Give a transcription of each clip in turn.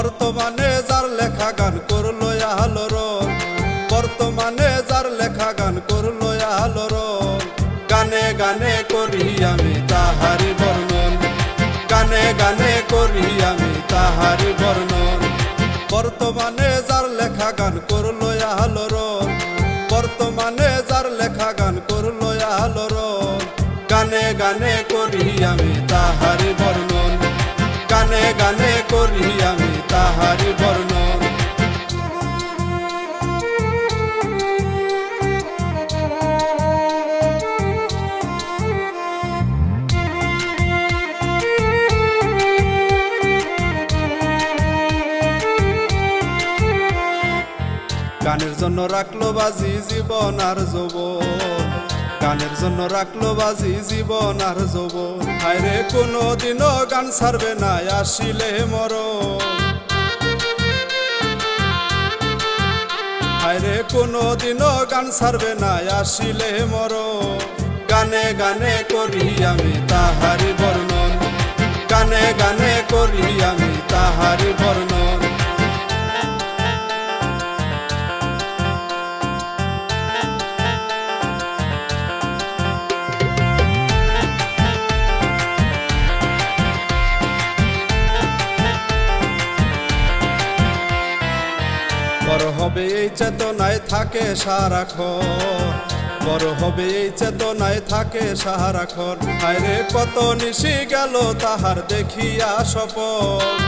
বর্তমানে যার লেখা গান করল আলোর বর্তমানে যার লেখা গান করল আলোর গানে গানে করি আমি তাহারি বর্ণন। গানে গানে করি আমি তাহারি বর্ণন। বর্তমানে যার লেখা গান করল আলোর বর্তমানে যার লেখা গান করল আলোর গানে গানে করি আমি তাহারি বর্ণন। গানে গানে করি আমি তাহারি বর্ণন গানের জন্য রাখল বাজি জীবন আর যৌবন। গানের জন্য রাখল বাজি জীবন আর যৌবন। হায়রে কোনো দিনও গান ছাড়বে না, আসিলে মর হায়রে কোনো দিনও গান সারবে না, আসিলে মর। গানে গানে করি আমি তাহারি বর্ণন। গানে গানে করি আমি তাহারি বর্ণন। হবে এই চেতনায় থাকে সারাক্ষণ। বড় হবে এই চেতনায় থাকে সারাক্ষণ। হায়রে কত নিশি গেল তাহার দেখিয়া সপন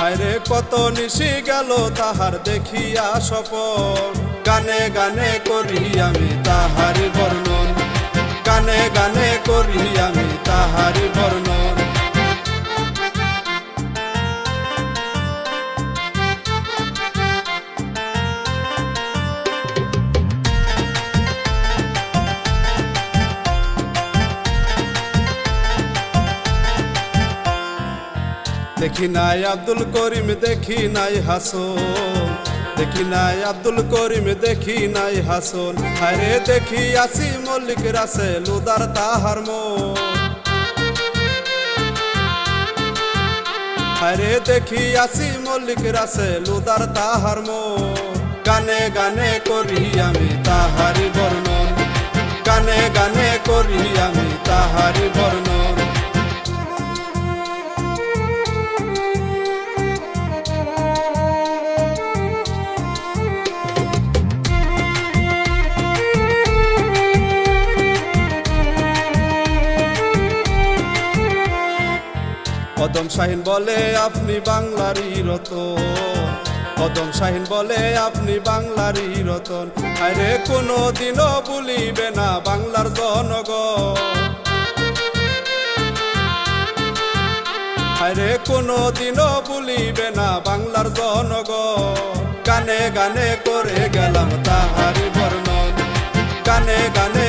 হায়রে কত নিশি গেল তাহার দেখিয়া সপন গানে গানে করি আমি তাহারি বর্ণন। গানে গানে করি দেখি নাই আব্দুল করিম, দেখি নাই হাসন। দেখি নাই আব্দুল করিম, দেখি নাই হাসন। আরে দেখি আসি মল্লিক রাসে লুদার তাহার মন। আরে দেখি আসি মল্লিক রাসে লুদার তাহার মন। গানে গানে করি আমি তাহারি বর্ণন। গানে গানে করি কদম শাহিন বলে আপনি বাংলারই রতন। কদম শাহিন বলে আপনি বাংলারই রতন। আরে কোনো দিনও ভুলিবে না বাংলার জনগণ। আরে কোনো দিনও ভুলিবে না বাংলার জনগণ। গানে গানে করে গেলাম তাহারি বর্ণন। গানে গানে